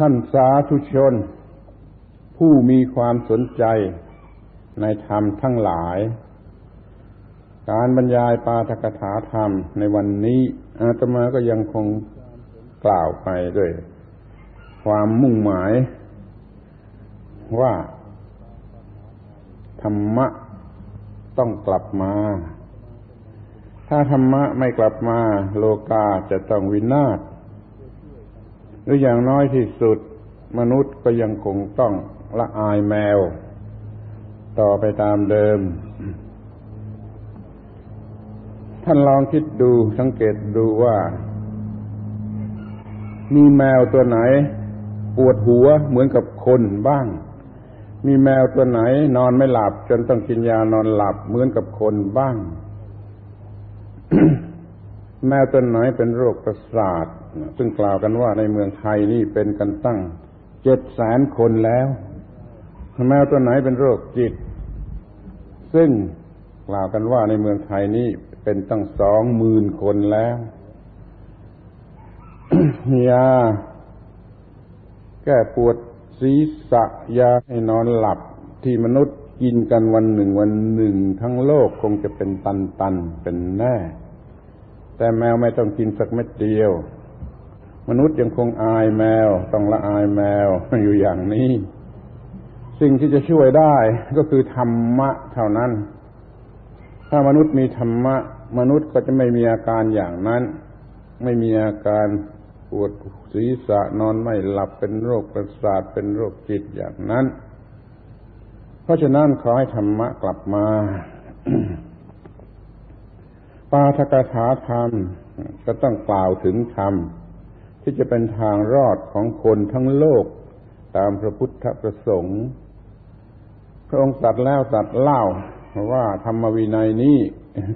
ท่านสาธุชน ผู้มีความสนใจในธรรมทั้งหลาย การบรรยายปาทกถาธรรมในวันนี้ อาตมาก็ยังคงกล่าวไปด้วย ความมุ่งหมาย ว่า ธรรมะต้องกลับมา ถ้าธรรมะไม่กลับมา โลกาจะต้องวินาศ หรืออย่างน้อยที่สุด มนุษย์ก็ยังคงต้องละอายแมว ต่อไปตามเดิม ท่านลองคิดดูสังเกตดูว่า มีแมวตัวไหน ปวดหัวเหมือนกับคนบ้าง มีแมวตัวไหน นอนไม่หลับ จนต้องกินยานอนหลับเหมือนกับคนบ้าง แมวตัวไหนเป็นโรคประสาท ซึ่งกล่าวกันว่าในเมืองไทยนี่เป็นกันตั้งเจ็ดแสนคนแล้ว แมวตัวไหนเป็นโรคจิต ซึ่งกล่าวกันว่าในเมืองไทยนี่เป็นตั้งสองหมื่นคนแล้วยาแก้ปวดศีรษะยาให้นอนหลับที่มนุษย์กินกันวันหนึ่งวันหนึ่ง ทั้งโลกคงจะเป็นตันตันเป็นแน่ แต่แมวไม่ต้องกินสักเม็ดเดียว มนุษย์ยังคงอายแมว ต้องละอายแมวอยู่อย่างนี้ สิ่งที่จะช่วยได้ก็คือธรรมะเท่านั้น ถ้ามนุษย์มีธรรมะ มนุษย์ก็จะไม่มีอาการอย่างนั้น ไม่มีอาการปวดศีรษะนอนไม่หลับเป็นโรคประสาทเป็นโรคจิตอย่างนั้น เพราะฉะนั้นขอให้ธรรมะกลับมาาทกถาธรรม ก็ต้องกล่าวถึงธรรม ที่จะเป็นทางรอดของคนทั้งโลกตามพระพุทธประสงค์ พระองค์ตัดแล้วตัดเล่าว่าธรรมวินัยนี้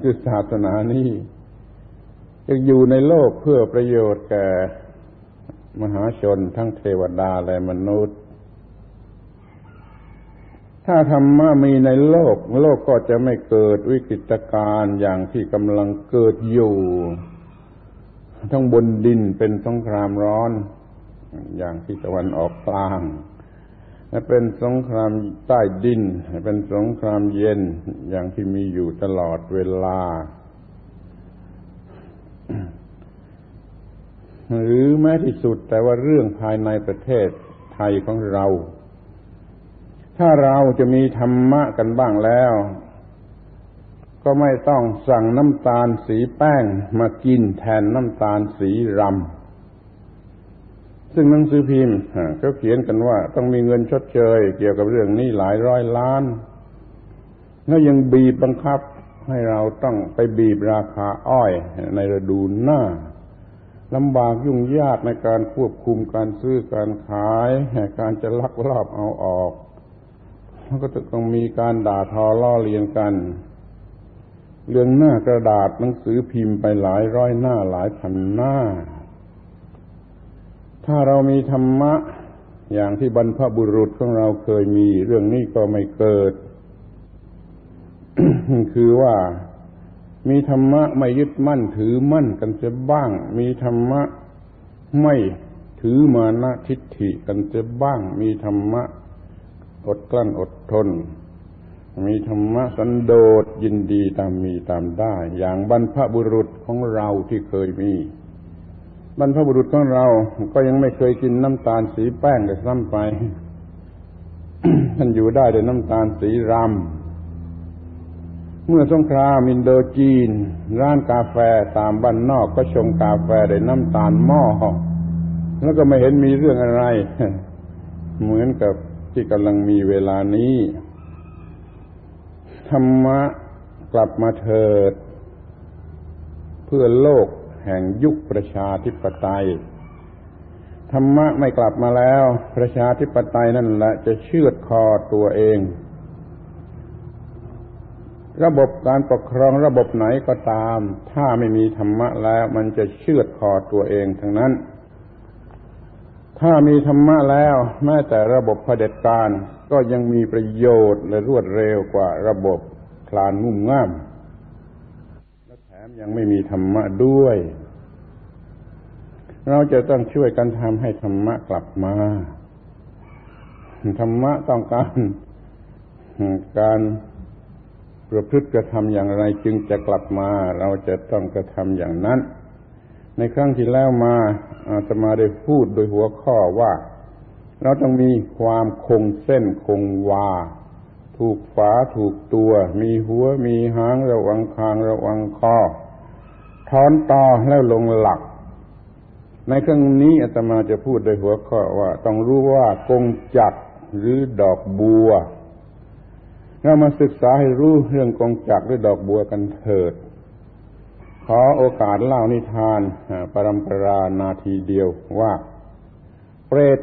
คือศาสนานี้จะอยู่ในโลกเพื่อประโยชน์แก่มหาชนทั้งเทวดาและมนุษย์ ถ้าธรรมะมีในโลก โลกก็จะไม่เกิดวิกฤตการณ์อย่างที่กำลังเกิดอยู่ ทั้งบนดินเป็นสงครามร้อน อย่างที่ตะวันออกกลางและเป็นสงครามใต้ดิน เป็นสงครามเย็นอย่างที่มีอยู่ตลอดเวลา หรือแม้ที่สุดแต่ว่าเรื่องภายในประเทศไทยของเรา ถ้าเราจะมีธรรมะกันบ้างแล้ว ก็ไม่ต้องสั่งน้ำตาลสีแป้งมากินแทนน้ำตาลสีรำซึ่งหนังสือพิมพ์เขาเขียนกันว่า ต้องมีเงินชดเชย เกี่ยวกับเรื่องนี้หลายร้อยล้าน แล้วยังบีบบังคับให้เราต้องไปบีบราคาอ้อยในฤดูหน้าลำบากยุ่งยากในการควบคุมการซื้อการขาย การจะลักลอบเอาออก มันก็ต้องมีการด่าทอล่อเลียนกัน เรื่องหน้ากระดาษหนังสือพิมพ์ไปหลายร้อยหน้าหลายพันหน้า ถ้าเรามีธรรมะ อย่างที่บรรพบุรุษของเราเคยมี เรื่องนี้ก็ไม่เกิด คือว่ามีธรรมะไม่ยึดมั่นถือมั่นกันจะบ้าง มีธรรมะไม่ถือมานะทิฏฐิกันจะบ้าง มีธรรมะ อดกลั้นอดทน มีธรรมะสันโดษยินดีตามมีตามได้ อย่างบรรพบุรุษของเราที่เคยมีบรรพบุรุษของเรา ก็ยังไม่เคยกินน้ำตาลสีแป้งเลยซ้ำไป ท่านอยู่ได้ด้วยน้ำตาลสีรำเมื่อสงครามอินโดจีน ร้านกาแฟตามบ้านนอกก็ชงกาแฟด้วยน้ำตาลหม้อแล้วก็ไม่เห็นมีเรื่องอะไร เหมือนกับ ที่กำลังมีเวลานี้ ธรรมะกลับมาเถิด เพื่อโลกแห่งยุคประชาธิปไตย ธรรมะไม่กลับมาแล้ว ประชาธิปไตยนั่นแหละจะเชือดคอตัวเอง ระบบการปกครองระบบไหนก็ตาม ถ้าไม่มีธรรมะแล้วมันจะเชือดคอตัวเองทั้งนั้น ถ้ามีธรรมะแล้ว แม้แต่ระบบเผด็จการก็ยังมีประโยชน์และรวดเร็วกว่าระบบคลานงุ่มง่ามมยังไม่มีธรรมะด้วย เราจะต้องช่วยกันทำให้ธรรมะกลับมาธรรมะต้องการการประพฤติกระทำอย่างไรจึงจะกลับมา เราจะต้องกระทำอย่างนั้น ในครั้งที่แล้วมาอาตมาได้พูดโดยหัวข้อว่า เราต้องมีความคงเส้นคงวา ถูกฝาถูกตัว มีหัวมีหางระวังคางระวังคอถอนต่อแล้วลงหลัก ในครั้งนี้อาตมาจะพูดโดยหัวข้อว่า ต้องรู้ว่ากงจักหรือดอกบัว เรามาศึกษาให้รู้เรื่องกงจักหรือดอกบัวกันเถิด ขอโอกาสเล่านิทานปรำปรานาทีเดียวว่า เปรต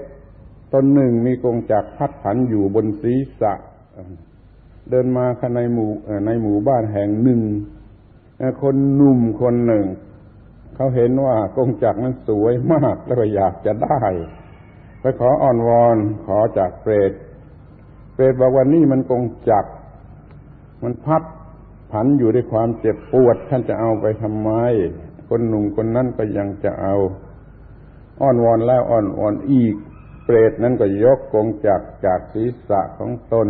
ตนหนึ่งมีกงจักพัดผันอยู่บนศีรษะ เดินมาในหมู่ในหมู่บ้านแห่งหนึ่ง คนหนุ่มคนหนึ่ง เขาเห็นว่ากงจักนั้นสวยมากแล้วอยากจะได้ไปขออ่อนวอนขอจากเปรตเปรตบอกว่านี่มันกงจักมันพัด ผันอยู่ด้วยความเจ็บปวด ท่านจะเอาไปทำไม คนหนุ่มคนนั้นก็ยังจะเอา อ้อนวอนแล้วอ้อนวอนอีก เปรตนั้นก็ยกกงจักจากศีรษะของตน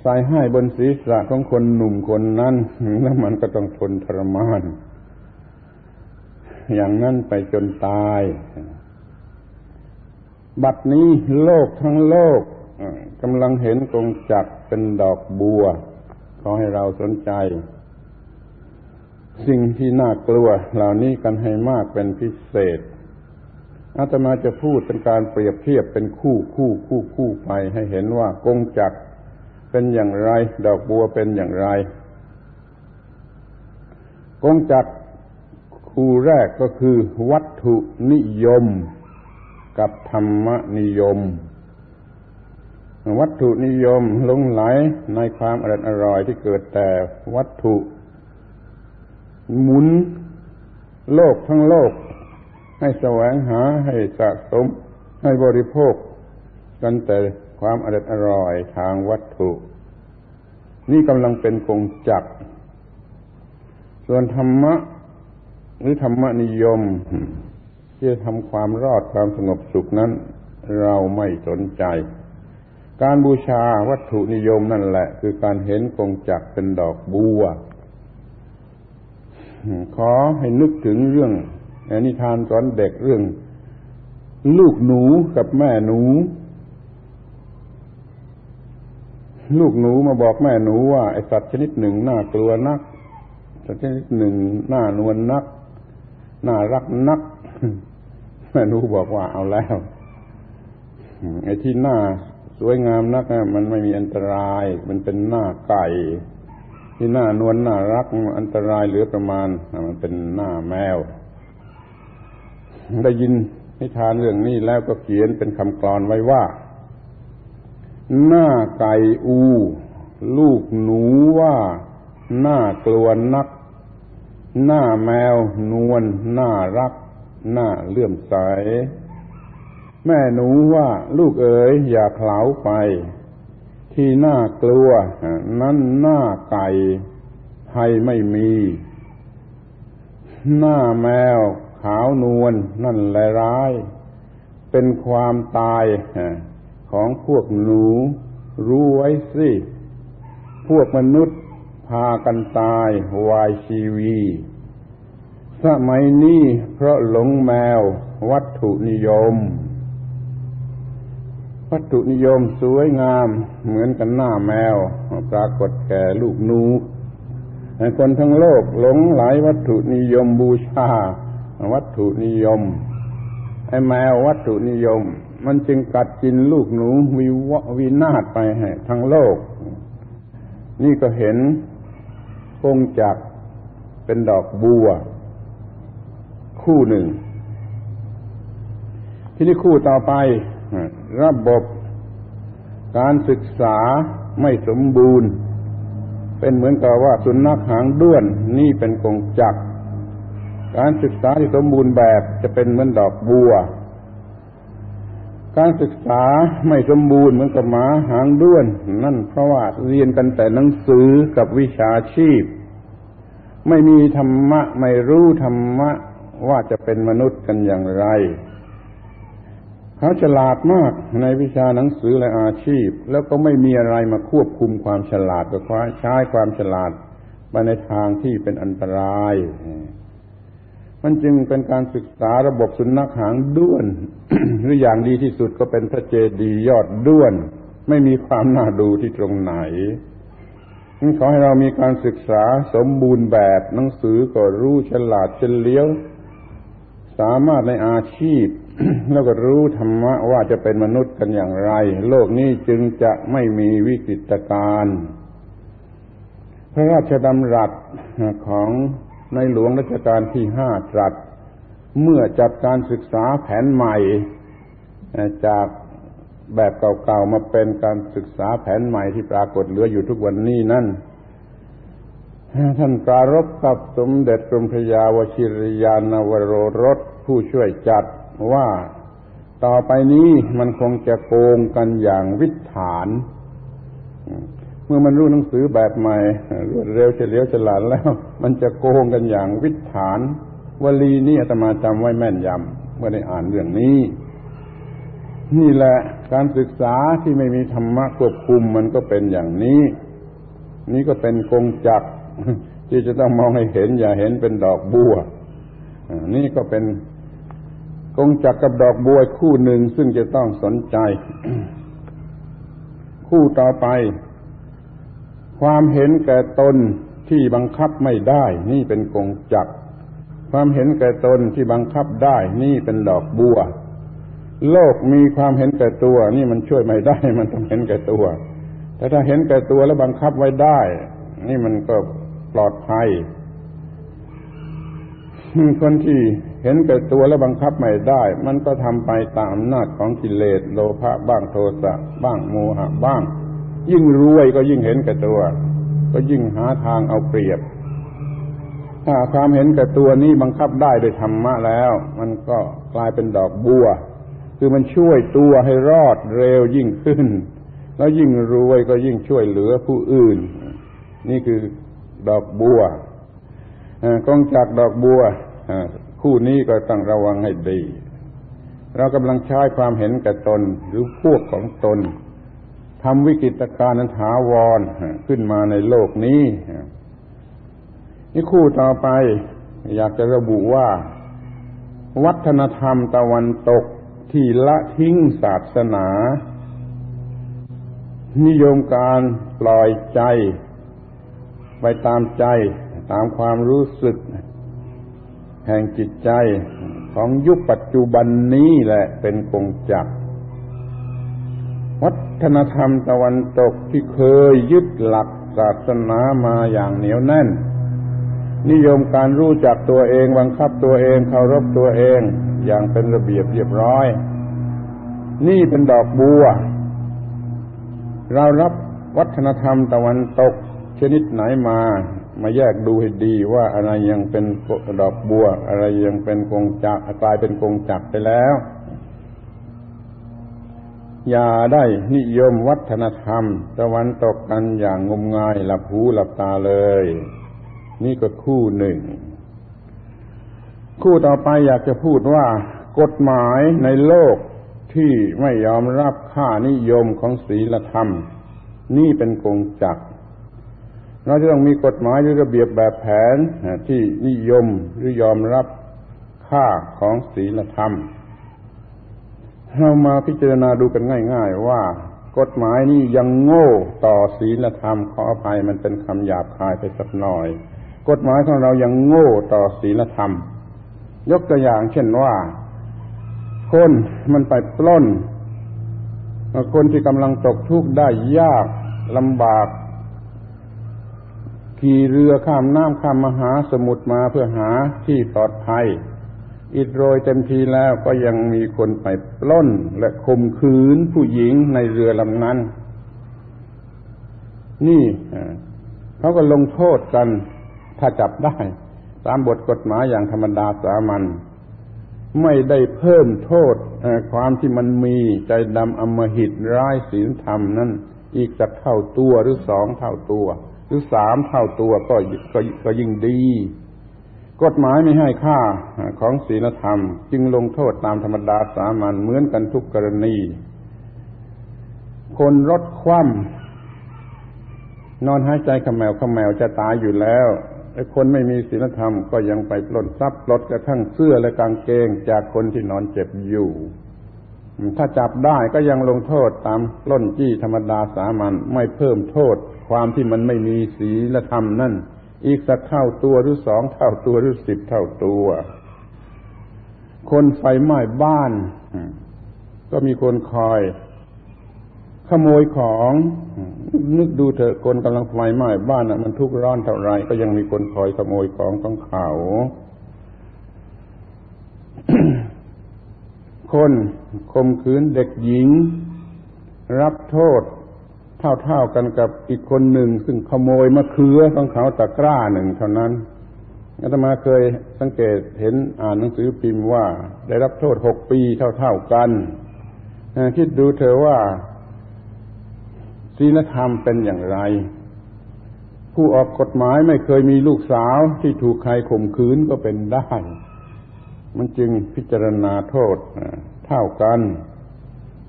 ใส่ให้บนศีรษะของคนหนุ่มคนนั้นแล้วมันก็ต้องทนทรมาน อย่างนั้นไปจนตาย บัดนี้โลกทั้งโลกกำลังเห็นกงจักเป็นดอกบัว อให้เราสนใจ สิ่งที่น่ากลัวเหล่านี้กันให้มากเป็นพิเศษอาตมาจะพูดเป็นการเปรียบเทียบเป็นคู่คู่คู่คู่ไปให้เห็นว่ากงจักเป็นอย่างไร ดอกบัวเป็นอย่างไร กงจักคู่แรกก็คือวัตถุนิยม กับธรรมนิยม วัตถุนิยมลงไหลในความอร่อยอร่อยที่เกิดแต่วัตถุ หมุนโลกทั้งโลก ให้แสวงหาให้สะสม ให้บริโภค กันแต่ความอร่อยอร่อยทางวัตถุ นี่กำลังเป็นกงจักส่วนธรรมะหรือธรรมนิยม ที่จะทำความรอดความสงบสุขนั้น เราไม่สนใจ การบูชาวัตถุนิยมนั่นแหละ คือการเห็นกงจักเป็นดอกบัว ขอให้นึกถึงเรื่องนิทานสอนเด็กเรื่อง ลูกหนูกับแม่หนู ลูกหนูมาบอกแม่หนูว่าไอสัตว์ชนิดหนึ่งน่ากลัวนัก สัตว์ชนิดหนึ่งน่านวลนัก น่ารักนัก แม่หนูบอกว่าเอาแล้วไอที่น่า สวยงามนักมันไม่มีอันตราย มันเป็นหน้าไก่ ที่หน้านวลน่ารักอันตรายเหลือประมาณมันเป็นหน้าแมว ได้ยินนิทานเรื่องนี้แล้วก็เขียนเป็นคำกรอนไว้ว่า หน้าไก่อู ลูกหนูว่าหน้ากลัวนัก หน้าแมวนวลน่ารัก หน้าเลื่อมใส แม่หนูว่าลูกเอ๋ยอย่าเผลาไป ที่น่ากลัวนั้นหน้าไก่ภัยไม่มี หน้าแมวขาวนวลนั่นแหละร้าย เป็นความตายของพวกหนูรู้ไว้สิ พวกมนุษย์พากันตายวายชีวี สมัยนี้เพราะหลงแมววัตถุนิยม วัตถุนิยมสวยงาม เหมือนกันหน้าแมว ปรากฏแก่ลูกนูคนทั้งโลกหลงไหลวัตถุนิยมบูชา วัตถุนิยม ไอ้แมววัตถุนิยม มันจึงกัดกินลูกหนูวิววินาศไปให้ทั้งโลก นี่ก็เห็นพงจักเป็นดอกบัว คู่หนึ่ง ที่นี่คู่ต่อไป ระบบการศึกษาไม่สมบูรณ์ เป็นเหมือนกับว่าสุนัขหางด้วนนี่เป็นกงจักการศึกษาที่สมบูรณ์แบบจะเป็นเหมือนดอกบัว การศึกษาไม่สมบูรณ์เหมือนกับหมาหางด้วน นั่นเพราะว่าเรียนกันแต่หนังสือกับวิชาชีพ ไม่มีธรรมะไม่รู้ธรรมะว่าจะเป็นมนุษย์กันอย่างไร เขาฉลาดมากในวิชาหนังสือและอาชีพ แล้วก็ไม่มีอะไรมาควบคุมความฉลาดก็ใช้ความฉลาดไปในทางที่เป็นอันตราย มันจึงเป็นการศึกษาระบบสุนัขหางด้วน หรืออย่างดีที่สุดก็เป็นพระเจดีย์ยอดด้วน ไม่มีความน่าดูที่ตรงไหนขอให้เรามีการศึกษาสมบูรณ์แบบหนังสือก็รู้ฉลาดเฉลียว สามารถในอาชีพ แล้วก็รู้ธรรมะว่าจะเป็นมนุษย์กันอย่างไร โลกนี้จึงจะไม่มีวิกฤตการณ์พระราชดำรัสของในหลวงรัชกาลที่ห้าตรัส เมื่อจัดการศึกษาแผนใหม่จากแบบเก่าๆมาเป็นการศึกษาแผนใหม่ที่ปรากฏเหลืออยู่ทุกวันนี้นั่นท่านปรารบกับสมเด็จกรมพระยาวชิรยานวโรรสผู้ช่วยจัด ว่าต่อไปนี้มันคงจะโกงกันอย่างวิถาน เมื่อมันรู้หนังสือแบบใหม่รวดเร็วเฉลียวฉลาดแล้ว มันจะโกงกันอย่างวิถานวลีนี้อาตมาจำไว้แม่นยำเมื่อได้อ่านเรื่องนี้ นี่แหละการศึกษาที่ไม่มีธรรมะควบคุมมันก็เป็นอย่างนี้ นี่ก็เป็นกงจักที่จะต้องมองให้เห็นอย่าเห็นเป็นดอกบัวนี่ก็เป็น กงจักกับดอกบัวคู่หนึ่งซึ่งจะต้องสนใจ คู่ต่อไป ความเห็นแก่ตนที่บังคับไม่ได้ นี่เป็นกงจักความเห็นแก่ตนที่บังคับได้ นี่เป็นดอกบัว โลกมีความเห็นแก่ตัว นี่มันช่วยไม่ได้ มันต้องเห็นแก่ตัว แต่ถ้าเห็นแก่ตัวแล้วบังคับไว้ได้ นี่มันก็ปลอดภัยคนที่ เห็นแก่ตัวแล้วบังคับไม่ได้ มันก็ทำไปตามอำนาจของกิเลสโลภะบ้างโทสะบ้างโมหะบ้าง ยิ่งรวยก็ยิ่งเห็นแก่ตัว ก็ยิ่งหาทางเอาเปรียบ ถ้าความเห็นแก่ตัวนี้บังคับได้โดยธรรมะแล้ว มันก็กลายเป็นดอกบัว คือมันช่วยตัวให้รอดเร็วยิ่งขึ้น แล้วยิ่งรวยก็ยิ่งช่วยเหลือผู้อื่น นี่คือดอกบัวกองจากดอกบัว คู่นี้ก็ต้องระวังให้ดี เรากำลังใช้ความเห็นแก่ตนหรือพวกของตนทำวิกฤตการณ์นั้นถาวรขึ้นมาในโลกนี้ นี่คู่ต่อไป อยากจะระบุว่า วัฒนธรรมตะวันตกที่ละทิ้งศาสนา นิยมการปล่อยใจ ไปตามใจตามความรู้สึก แห่งจิตใจของยุคปัจจุบันนี้แหละเป็นกงจักวัฒนธรรมตะวันตกที่เคยยึดหลักศาสนามาอย่างเหนียวแน่น นิยมการรู้จักตัวเองบังคับตัวเองเคารพตัวเองอย่างเป็นระเบียบเรียบร้อย นี่เป็นดอกบัว เรารับวัฒนธรรมตะวันตกชนิดไหนมา มาแยกดูให้ดีว่าอะไรยังเป็นดอกบัว อะไรยังเป็นกงจักกลายเป็นกงจักไปแล้ว อย่าได้นิยมวัฒนธรรม ตะวันตกกันอย่างงมงายหลับหูหลับตาเลย นี่ก็คู่หนึ่ง คู่ต่อไปอยากจะพูดว่ากฎหมายในโลกที่ไม่ยอมรับค่านิยมของศีลธรรม นี่เป็นกงจัก เราจะต้องมีกฎหมายหรือระเบียบแบบแผนที่นิยมหรือยอมรับค่าของศีลธรรม เรามาพิจารณาดูกันง่าย ๆ ว่ากฎหมายนี้ยังโง่ต่อศีลธรรมขออภัยมันเป็นคำหยาบคายไปสักหน่อย กฎหมายของเรายังโง่ต่อศีลธรรม ยกตัวอย่างเช่นว่า คนมันไปปล้น คนที่กำลังตกทุกข์ได้ยากลำบาก ขี่เรือข้ามน้ำข้ามมหาสมุทรมาเพื่อหาที่ปลอดภัย อิดโรยเต็มทีแล้วก็ยังมีคนไปปล้นและข่มขืนผู้หญิงในเรือลำนั้น นี่เขาก็ลงโทษกันถ้าจับได้ ตามบทกฎหมายอย่างธรรมดาสามัญไม่ได้เพิ่มโทษความที่มันมีใจดำอมหิตร้ายศีลธรรมนั้นอีกสักเท่าตัวหรือสองเท่าตัว หรือสามเท่าตัวก็ก็ก็ยิ่งดี กฎหมายไม่ให้ค่าของศีลธรรม จึงลงโทษตามธรรมดาสามัญเหมือนกันทุกกรณี คนรถคว่ำนอนหายใจขมแมวขมแมวจะตายอยู่แล้วไอ้คนไม่มีศีลธรรมก็ยังไปปล้นทรัพย์ปลดกระทั่งเสื้อและกางเกงจากคนที่นอนเจ็บอยู่ ถ้าจับได้ก็ยังลงโทษตามล้นจี้ธรรมดาสามัญไม่เพิ่มโทษ ความที่มันไม่มีศีลธรรมนั่น อีกสักเท่าตัวหรือสองเท่าตัวหรือสิบเท่าตัว คนไฟไหม้บ้าน ก็มีคนคอย ขโมยของ นึกดูเถอะคนกำลังไฟไหม้บ้านนะมันทุกข์ร้อนเท่าไรก็ยังมีคนคอยขโมยของของเขา คนข่มขืนเด็กหญิง รับโทษเท่าๆกันกับอีกคนหนึ่ง ซึ่งขโมยมะเขือของเขาตะกร้าหนึ่งเท่านั้นอาตมาเคยสังเกตเห็นอ่านหนังสือพิมพ์ว่า ได้รับโทษหกปีเท่าๆกันคิดดูเธอว่าศีลธรรมเป็นอย่างไร ผู้ออกกฎหมายไม่เคยมีลูกสาวที่ถูกใครข่มขืนก็เป็นได้ มันจึงพิจารณาโทษเท่ากัน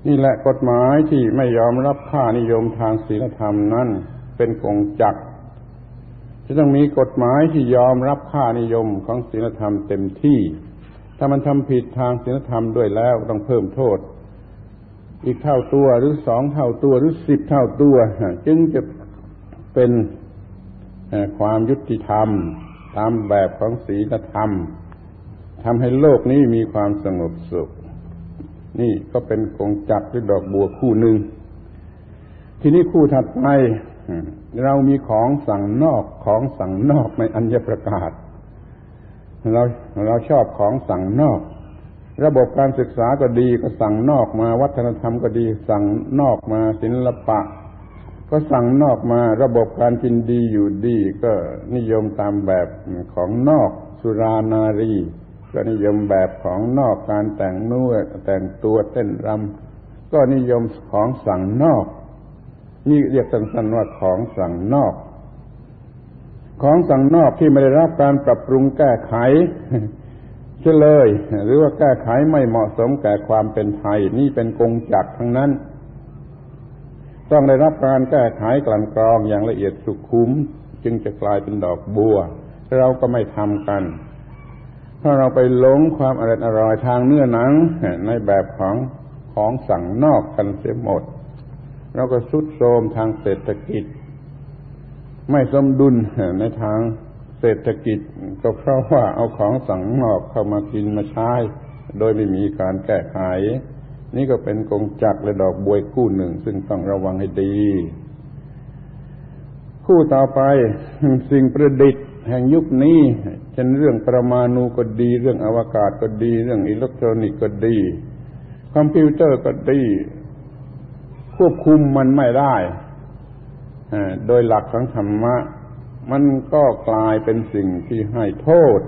นี่แหละกฎหมายที่ไม่ยอมรับค่านิยมทางศีลธรรมนั้นเป็นกงจักจะต้องมีกฎหมายที่ยอมรับค่านิยมของศีลธรรมเต็มที่ ถ้ามันทำผิดทางศีลธรรมด้วยแล้วต้องเพิ่มโทษ อีกเท่าตัวหรือสองเท่าตัวหรือสิบเท่าตัว จึงจะเป็นความยุติธรรม ตามแบบของศีลธรรม ทำให้โลกนี้มีความสงบสุข นี่ก็เป็นกงจักรหรือดอกบัวคู่หนึ่ง ทีนี้คู่ถัดไปเรามีของสั่งนอกของสั่งนอกในอัญญประกาศ เราเราชอบของสั่งนอก ระบบการศึกษาก็ดีก็สั่งนอกมา วัฒนธรรมก็ดี สั่งนอกมาศิลปะ ก็สั่งนอกมา ระบบการกินดีอยู่ดี ก็นิยมตามแบบของนอกสุรานารี ก็นิยมแบบของนอกการแต่งนุ่วแต่งตัวเต้นรำก็นิยมของสั่งนอก นี่เรียกสั้นๆว่าของสั่งนอก ของสั่งนอกที่ไม่ได้รับการปรับปรุงแก้ไขเฉลย หรือว่าแก้ไขไม่เหมาะสมแก่ความเป็นไทย นี่เป็นกงจักทั้งนั้น ต้องได้รับการแก้ไขกลั่นกรองอย่างละเอียดสุขุม จึงจะกลายเป็นดอกบัว เราก็ไม่ทำกัน ถ้าเราไปหลงความอร่อยอร่อยทางเนื้อหนัง ในแบบของของสั่งนอกกันเสียหมด เราก็สุดโทมทางเศรษฐกิจ ไม่สมดุลในทางเศรษฐกิจ ก็เพราะว่าเอาของสั่งนอกเข้ามากินมาใช้ โดยไม่มีการแก้ไข นี่ก็เป็นกงจักรและดอกบวยคู่หนึ่ง ซึ่งต้องระวังให้ดี คู่ต่อไปสิ่งประดิษฐ์ แห่งยุคนี้เช่นเรื่องประมาณูก็ดี เรื่องอวกาศก็ดี เรื่องอิเล็กทรอนิกส์ก็ดี คอมพิวเตอร์ก็ดี ควบคุมมันไม่ได้โดยหลักของธรรมะ มันก็กลายเป็นสิ่งที่ให้โทษ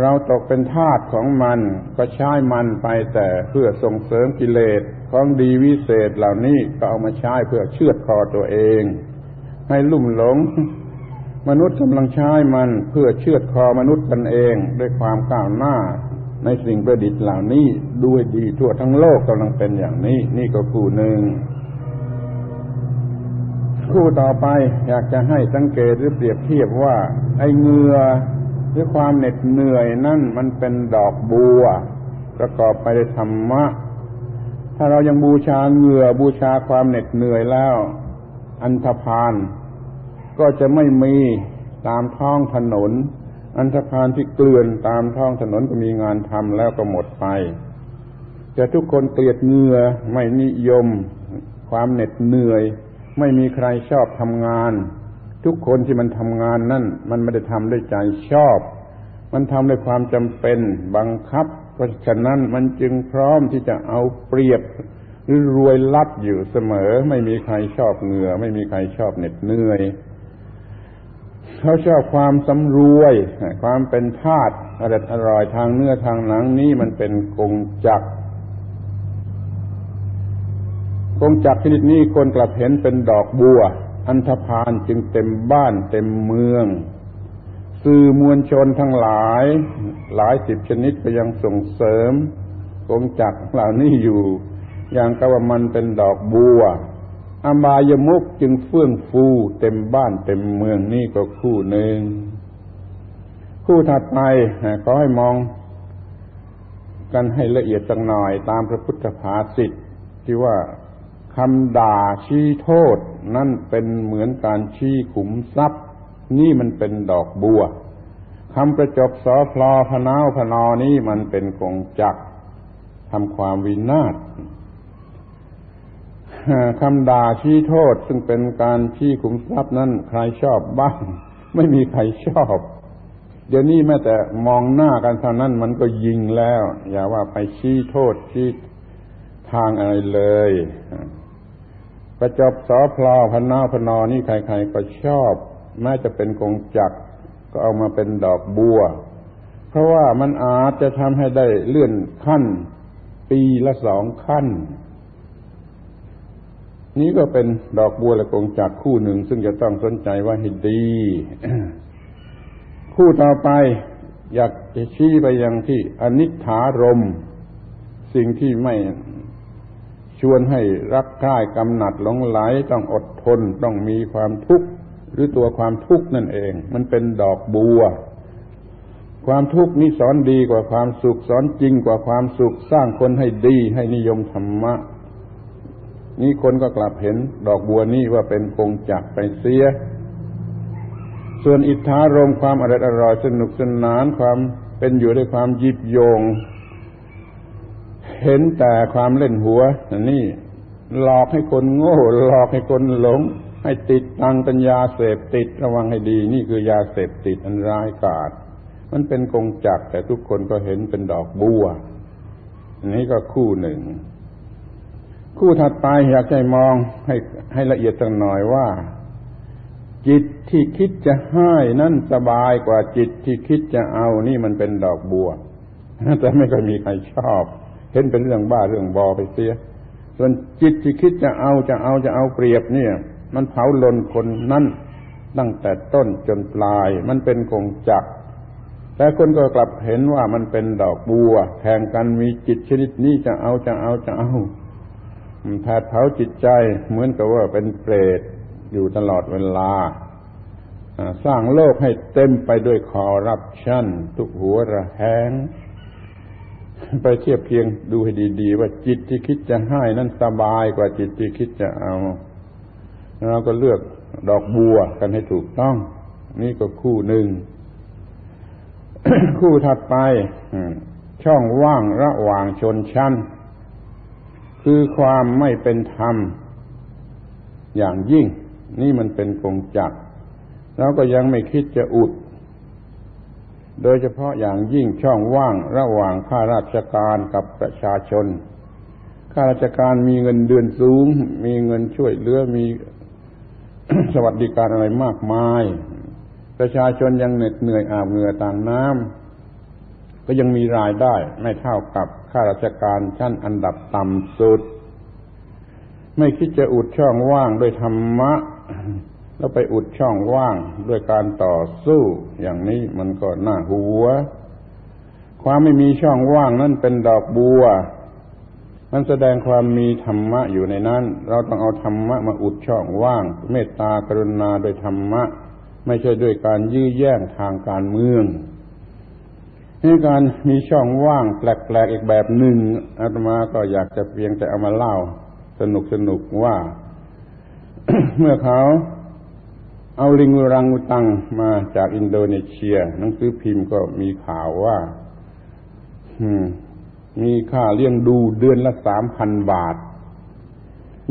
เราตกเป็นทาสของมันก็ใช้มันไปแต่เพื่อส่งเสริมกิเลสของดีวิเศษเหล่านี้ก็เอามาใช้เพื่อเชือดคอตัวเอง ให้ลุ่มหลง มนุษย์กำลังใช้มันเพื่อเชือดคอมนุษย์กันเองด้วยความก้าวหน้าในสิ่งประดิษฐ์เหล่านี้ด้วยดีทั่วทั้งโลกกำลังเป็นอย่างนี้ นี่ก็คู่หนึ่ง คู่ต่อไปอยากจะให้สังเกตหรือเปรียบเทียบว่า ไอ้เงือหรือความเหน็ดเหนื่อยนั่นมันเป็นดอกบัว ประกอบไปด้วยธรรมะ ถ้าเรายังบูชาเงือบูชาความเหน็ดเหนื่อยแล้ว อันธพาล ก็จะไม่มีตามท้องถนน อันธพาลที่เกลื่อนตามท้องถนนก็มีงานทำแล้วก็หมดไปจะทุกคนเกลียดเหงื่อไม่นิยม ความเหน็ดเหนื่อย ไม่มีใครชอบทำงาน ทุกคนที่มันทำงานนั่นมันไม่ได้ทำด้วยใจชอบ มันทำด้วยความจำเป็นบังคับ เพราะฉะนั้นมันจึงพร้อมที่จะเอาเปรียบหรือรวยลัดอยู่เสมอ ไม่มีใครชอบเหงื่อ ไม่มีใครชอบเหน็ดเหนื่อย เขาชอบความสำรวย ความเป็นธาตุอร่อยอร่อยทางเนื้อทางหนังนี้มันเป็นกงจักกงจักชนิดนี้คนกลับเห็นเป็นดอกบัว อันธพาลจึงเต็มบ้านเต็มเมือง สื่อมวลชนทั้งหลาย หลายสิบชนิดก็ยังส่งเสริมกงจักเหล่านี้อยู่ อย่างกว่ามันเป็นดอกบัว อบายมุกจึงเฟื่องฟูเต็มบ้านเต็มเมืองนี่ก็คู่หนึ่ง คู่ถัดไปขอให้มองกันให้ละเอียดสักหน่อยตามพระพุทธภาษิตที่ว่าคำด่าชี้โทษ นั่นเป็นเหมือนการชี้ขุมทรัพย์ นี่มันเป็นดอกบัวคำประจบสอพลอพนาวพนอนี้มันเป็นกงจักทำความวินาศ คำด่าชี้โทษ ซึ่งเป็นการชี้ขุมทรัพย์นั้นใครชอบบ้าง ไม่มีใครชอบ เดี๋ยวนี้แม้แต่มองหน้ากันเท่านั้นมันก็ยิงแล้ว อย่าว่าไปชี้โทษชี้ทางอะไรเลยประจบสอพลอพนาพนอนี่ใคร ๆ ก็ชอบแม้จะเป็นกงจักก็เอามาเป็นดอกบัว เพราะว่ามันอาจจะทำให้ได้เลื่อนขั้น ปีละสองขั้น นี้ก็เป็นดอกบัวและกงจักคู่หนึ่ง ซึ่งจะต้องสนใจว่าให้ดี คู่ต่อไปอยากจะชี้ไปยังที่อนิถารม สิ่งที่ไม่ชวนให้รักใคร่กำหนัดหลงไหลต้องอดทนต้องมีความทุกข์หรือตัวความทุกข์นั่นเอง มันเป็นดอกบัว ความทุกข์นี้สอนดีกว่าความสุขสอนจริงกว่าความสุขสร้างคนให้ดีให้นิยมธรรมะ นี่คนก็กลับเห็นดอกบัวนี้ว่าเป็นคงจักไปเสีย ส่วนอิทธารมความอร่อยอร่อยสนุกสนานความเป็นอยู่ด้วยความยิบโยง เห็นแต่ความเล่นหัวนี่หลอกให้คนโง่ หลอกให้คนหลง ให้ติดตังเป็นยาเสพติดระวังให้ดี นี่คือยาเสพติดอันร้ายกาจมันเป็นกงจักแต่ทุกคนก็เห็นเป็นดอกบัวนนี้ก็คู่หนึ่ง คู่ถัดไปอยากให้มองให้ให้ละเอียดสักหน่อยว่า จิตที่คิดจะให้นั่นสบายกว่าจิตที่คิดจะเอานี่มันเป็นดอกบัวแต่ไม่เคยมีใครชอบ เห็นเป็นเรื่องบ้าเรื่องบอไปเสีย ส่วนจิตที่คิดจะเอาจะเอาจะเอาเปรียบเนี่ย มันเผาลนคนนั้นตั้งแต่ต้นจนปลาย มันเป็นกงจักแต่คนก็กลับเห็นว่ามันเป็นดอกบัวแข่งกันมีจิตชนิดนี้จะเอาจะเอาจะเอา แผดเผาจิตใจเหมือนกับว่าเป็นเปรตอยู่ตลอดเวลา สร้างโลกให้เต็มไปด้วยคอร์รัปชันทุกหัวระแหงไปเทียบเคียงดูให้ดีๆ ว่าจิตที่คิดจะให้นั้นสบายกว่าจิตที่คิดจะเอา เราก็เลือกดอกบัวกันให้ถูกต้อง นี่ก็คู่หนึ่ง คู่ถัดไปช่องว่างระหว่างชนชั้น คือความไม่เป็นธรรม อย่างยิ่ง นี่มันเป็นกงจักเราก็ยังไม่คิดจะอุด โดยเฉพาะอย่างยิ่งช่องว่างระหว่างข้าราชการกับประชาชนข้าราชการมีเงินเดือนสูง มีเงินช่วยเหลือมีสวัสดิการอะไรมากมาย ประชาชนยังเหน็ดเหนื่อยอาบเหงื่อต่างน้ำก็ยังมีรายได้ไม่เท่ากับ ข้าราชการชั้นอันดับต่ำสุด ไม่คิดจะอุดช่องว่างด้วยธรรมะ แล้วไปอุดช่องว่างด้วยการต่อสู้ อย่างนี้มันก็น่าหัว ความไม่มีช่องว่างนั่นเป็นดอกบัว มันแสดงความมีธรรมะอยู่ในนั้น เราต้องเอาธรรมะมาอุดช่องว่าง เมตตากรุณาโดยธรรมะ ไม่ใช่ด้วยการยื้อแย่งทางการเมือง นี่การมีช่องว่างแปลกๆอีกแบบหนึ่งอาตมาก็อยากจะเพียงแต่เอามาเล่า สนุกๆว่า เมื่อเขาเอาลิงอุรังอุตังมาจากอินโดนีเซีย หนังสือพิมพ์ก็มีข่าวว่ามีค่าเลี้ยงดูเดือนละสามพันบาท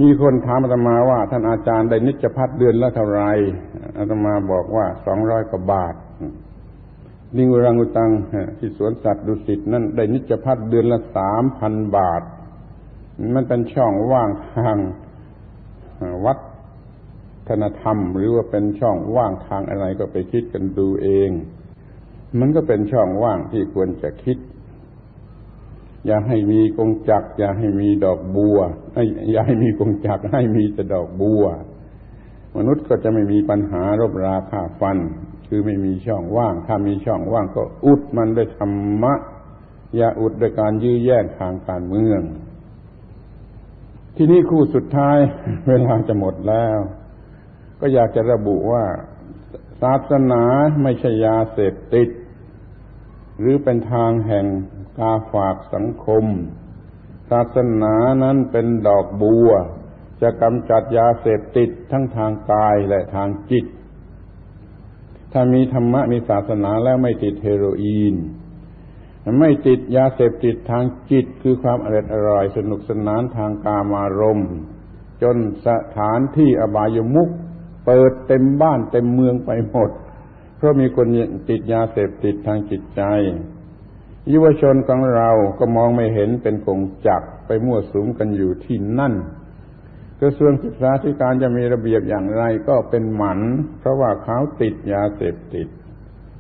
มีคนถามอาตมาว่า ท่านอาจารย์ได้นิจพัฒเดือนละเท่าไรอาตมาบอกว่าสองร้อยกว่าบาท ลิงอุรังอุตังที่สวนสัตว์ดุสิตนั่นได้นิจพัฒเดือนละสามพันบาท มันเป็นช่องว่างทางวัดธนธรรม หรือว่าเป็นช่องว่างทางอะไรก็ไปคิดกันดูเอง มันก็เป็นช่องว่างที่ควรจะคิด อย่าให้มีกงจัก อย่าให้มีดอกบัวอย่าให้มีกงจักให้มีแต่ดอกบัว มนุษย์ก็จะไม่มีปัญหารบราคาฟัน คือคือไม่มีช่องว่าง ถ้ามีช่องว่างก็อุดมันด้วยธรรมะ อย่าอุดด้วยการยื้อแย่งทางการเมือง ที่นี่คู่สุดท้าย เวลาจะหมดแล้ว ก็อยากจะระบุว่า ศาสนาไม่ใช่ยาเสพติด หรือเป็นทางแห่งกาฝากสังคม ศาสนานั้นเป็นดอกบัว จะกำจัดยาเสพติดทั้งทางกายและทางจิต ถ้ามีธรรมะมีศาสนาแล้วไม่ติดเฮโรอีน ไม่ติดยาเสพติดทางจิตคือความอร่อยอร่อยสนุกสนานทางกามารมณ์ จนสถานที่อบายมุขเปิดเต็มบ้านเต็มเมืองไปหมด เพราะมีคนติดยาเสพติดทางจิตใจยุวชนของเราก็มองไม่เห็นเป็นกงจักไปมั่วสุมกันอยู่ที่นั่น กระทรวงศึกษาธิการจะมีระเบียบอย่างไรก็เป็นหมัน เพราะว่าเขาติดยาเสพติด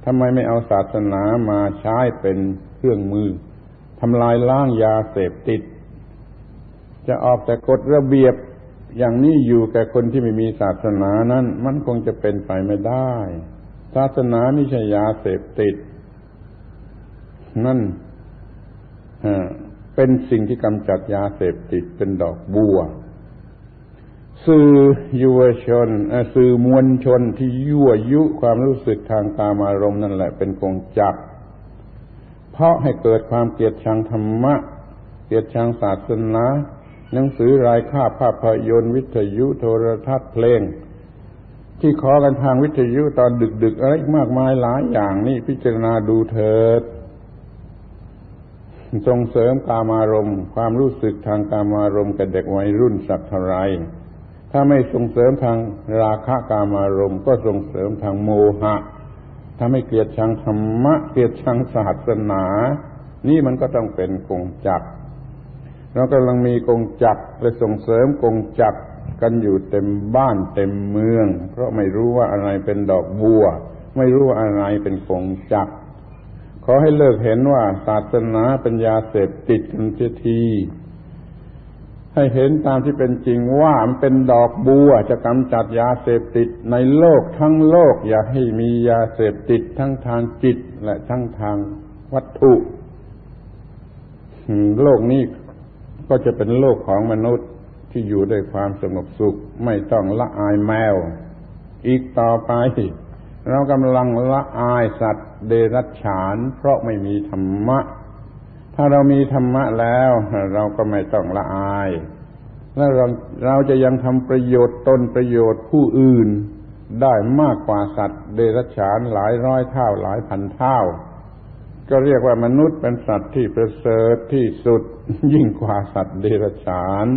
ทำไมไม่เอาศาสนามาใช้เป็นเครื่องมือทำลายล้างยาเสพติด จะออกแต่กฎระเบียบอย่างนี้อยู่แก่คนที่ไม่มีศาสนานั้น มันคงจะเป็นไปไม่ได้ ศาสนาไม่ใช่ยาเสพติด นั่นเป็นสิ่งที่กำจัดยาเสพติดเป็นดอกบัว สื่อยุวชนสื่อมวลชนที่ยั่วยุความรู้สึกทางตามอารมณ์นั่นแหละเป็นกงจักเพราะให้เกิดความเกลียดชังธรรมะ เกลียดชังศาสนาหนังสือรายค่าภาพยนตร์วิทยุโทรทัศน์เพลง ที่ขอกันทางวิทยุตอนดึก ๆ อะไรมากมายหลายอย่างนี่พิจารณาดูเถิดส่งเสริมกามารมณ์ ความรู้สึกทางกามารมณ์กับเด็กวัยรุ่นสักเท่าไร ถ้าไม่ส่งเสริมทางราคะกามารมณ์ ก็ส่งเสริมทางโมหะ ถ้าไม่เกลียดชังธรรมะ เกลียดชังศาสนา นี่มันก็ต้องเป็นกงจักรเรากำลังมีกงจักรและส่งเสริมกงจักรกันอยู่เต็มบ้านเต็มเมือง เพราะไม่รู้ว่าอะไรเป็นดอกบัว ไม่รู้ว่าอะไรเป็นกงจักรขอให้เลิกเห็นว่าศาสนาเป็นยาเสพติดกันเสียที ให้เห็นตามที่เป็นจริงว่ามันเป็นดอกบัวจะกำจัดยาเสพติดในโลกทั้งโลก อย่าให้มียาเสพติดทั้งทางจิตและทั้งทางวัตถุโลกนี้ก็จะเป็นโลกของมนุษย์ที่อยู่ด้วยความสงบสุข ไม่ต้องละอายแมว อีกต่อไป เรากำลังละอายสัตว์เดรัจฉาน เพราะไม่มีธรรมะ ถ้าเรามีธรรมะแล้ว เราก็ไม่ต้องละอาย และเราเราจะยังทำประโยชน์ตนประโยชน์ผู้อื่น ได้มากกว่าสัตว์ เดรัจฉานหลายร้อยเท่าหลายพันเท่า ก็เรียกว่ามนุษย์เป็นสัตว์ที่ประเสริฐที่สุดยิ่งกว่าสัตว์เดรัจฉาน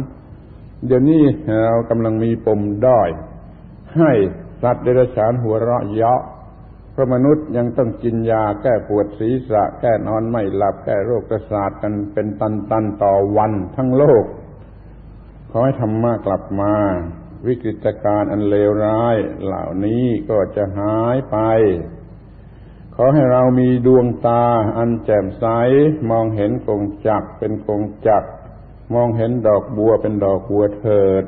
เดี๋ยวนี้เรากำลังมีปมด้อย ให้สัตว์เดรัจฉานหัวเราะเยาะ เพราะมนุษย์ยังต้องกินยาแก้ปวดศีรษะ แก้นอนไม่หลับ แก้โรคประสาทกันเป็นตันๆต่อวันทั้งโลก ขอให้ธรรมะกลับมา วิกฤตการณ์อันเลวร้าย เหล่านี้ก็จะหายไป ขอให้เรามีดวงตาอันแจ่มใส มองเห็นกงจักเป็นกงจักมองเห็นดอกบัวเป็นดอกบัวเถิด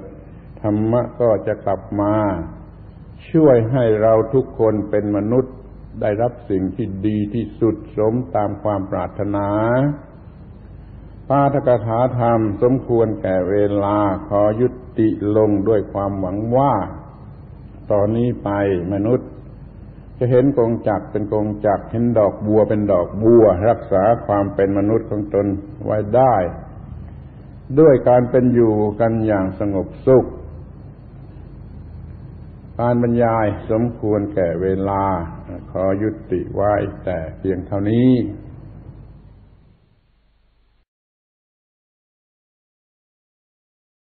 ธรรมะก็จะกลับมา ช่วยให้เราทุกคนเป็นมนุษย์ ได้รับสิ่งที่ดีที่สุดสมตามความปรารถนาปาทกถาธรรมสมควรแก่เวลาขอยุติลงด้วยความหวังว่า ตอนนี้ไปมนุษย์ จะเห็นกงจักเป็นกงจักเห็นดอกบัวเป็นดอกบัว รักษาความเป็นมนุษย์ของตนไว้ได้ ด้วยการเป็นอยู่กันอย่างสงบสุข การบรรยายสมควรแก่เวลา ขอยุติไว้แต่เพียงเท่านี้